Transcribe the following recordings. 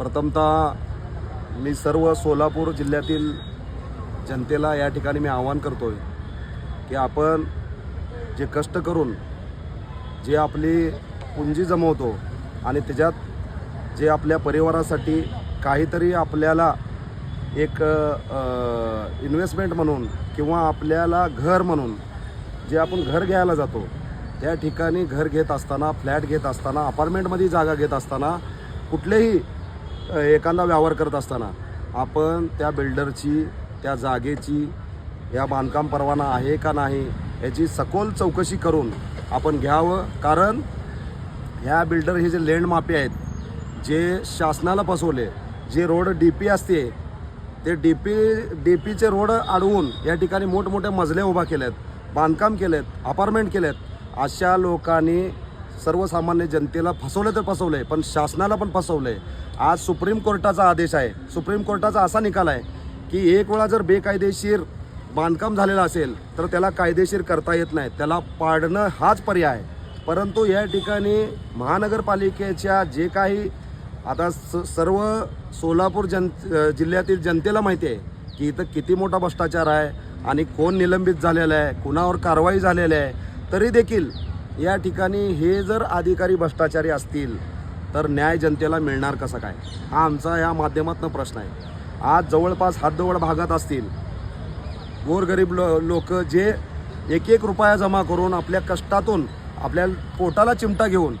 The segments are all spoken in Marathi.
प्रथमतः मी सर्व सोलापूर जिल्ह्यातील जनतेला या ठिकाणी मी आवाहन करतो आहे की आपण जे कष्ट करून जे आपली पुंजी जमवतो आणि त्याच्यात जे आपल्या परिवारासाठी काहीतरी आपल्याला एक इन्व्हेस्टमेंट म्हणून किंवा आपल्याला घर म्हणून जे आपण घर घ्यायला जातो त्या ठिकाणी घर घेत असताना फ्लॅट घेत असताना अपार्टमेंटमध्ये जागा घेत असताना कुठलेही एखादा व्यवहार करत असताना आपण त्या बिल्डरची त्या जागेची या बांधकाम परवाना आहे का नाही याची सखोल चौकशी करून आपण घ्यावं. कारण ह्या बिल्डर हे जे लँड माफी आहेत जे शासनाला फसवले जे रोड डी पी असते ते डी पी डी पीचे रोड अडवून या ठिकाणी मोठमोठे मजले उभा केलेत बांधकाम केलेत अपार्टमेंट केलेत. अशा लोकांनी सर्वसामान्य जनतेला फसवलं तर फसवले पण शासनाला पण फसवले आज सुप्रीम कोर्टाचा आदेश आहे. सुप्रीम कोर्टाचा असा निकाल आहे की एक वेळा जर बेकायदेशीर बांधकाम झालेलं असेल तर त्याला कायदेशीर करता येत नाही. त्याला पाडणं हाच पर्याय आहे. परंतु या ठिकाणी महानगरपालिकेच्या जे काही आता स सर्व सोलापूर जन जिल्ह्यातील जनतेला माहिती आहे की इथं किती मोठा भ्रष्टाचार आहे आणि कोण निलंबित झालेलं आहे कुणावर कारवाई झालेली आहे तरी देखील या ठिकाणी हे जर अधिकारी भ्रष्टाचारी असतील तर न्याय जनतेला मिळणार कसं काय? हा आमचा या माध्यमातून प्रश्न आहे. आज जवळपास हातजवळ भागात असतील गोरगरीब लो लोक जे एक एक रुपया जमा करून आपल्या कष्टातून आपल्या पोटाला चिमटा घेऊन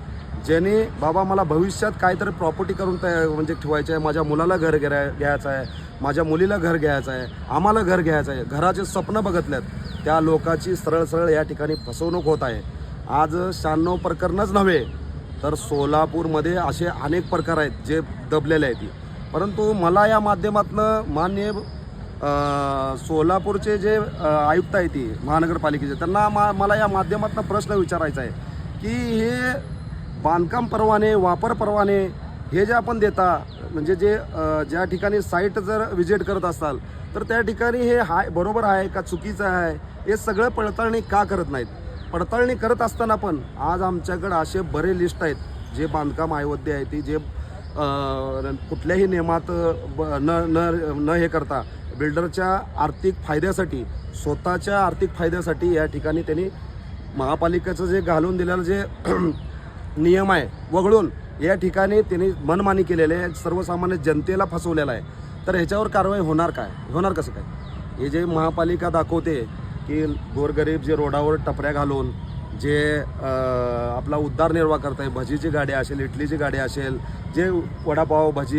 ज्याने बाबा मला भविष्यात काहीतरी प्रॉपर्टी करून तया म्हणजे ठेवायचं आहे माझ्या मुलाला घर घ्या घ्यायचं आहे माझ्या मुलीला घर घ्यायचं आहे आम्हाला घर घ्यायचं आहे घराचे स्वप्न बघितल्यात त्या लोकाची सरळ सरळ या ठिकाणी फसवणूक होत आहे. आज शहाण्णव प्रकरणच नव्हे तर सोलापूरमध्ये असे अनेक प्रकार आहेत जे दबलेले आहेत. परंतु मला या माध्यमातनं मान्य सोलापूरचे जे आयुक्त आहेत ती महानगरपालिकेचे त्यांना मा मला या माध्यमातून प्रश्न विचारायचा आहे की हे बांधकाम परवाने वापर परवाने हे जे आपण देता म्हणजे जे ज्या ठिकाणी साईट जर विजिट करत असाल तर त्या ठिकाणी हे हाय बरोबर आहे का चुकीचं आहे हे सगळं पडताळणी का करत नाहीत? पडताळणी करत असताना पण आज आमच्याकडे असे बरे लिस्ट आहेत. जे बांधकाम अयोध्या आहे ती जे कुठल्याही नियमात ब- न न न हे करता बिल्डरच्या आर्थिक फायद्यासाठी स्वतःच्या आर्थिक फायद्यासाठी या ठिकाणी त्यांनी महापालिकेचं जे घालून दिलेलं जे नियम आहे वगळून या ठिकाणी त्यांनी मनमानी केलेली आहे. सर्वसामान्य जनतेला फसवलेला आहे. तर ह्याच्यावर कारवाई होणार काय? होणार कसं काय? हे जे महापालिका दाखवते की गोरगरीब जे रोडावर टपऱ्या घालून जे आपला उद्धारनिर्वाह करत आहे भजीची गाडी असेल इडलीची गाडी असेल जे वडापाव भजी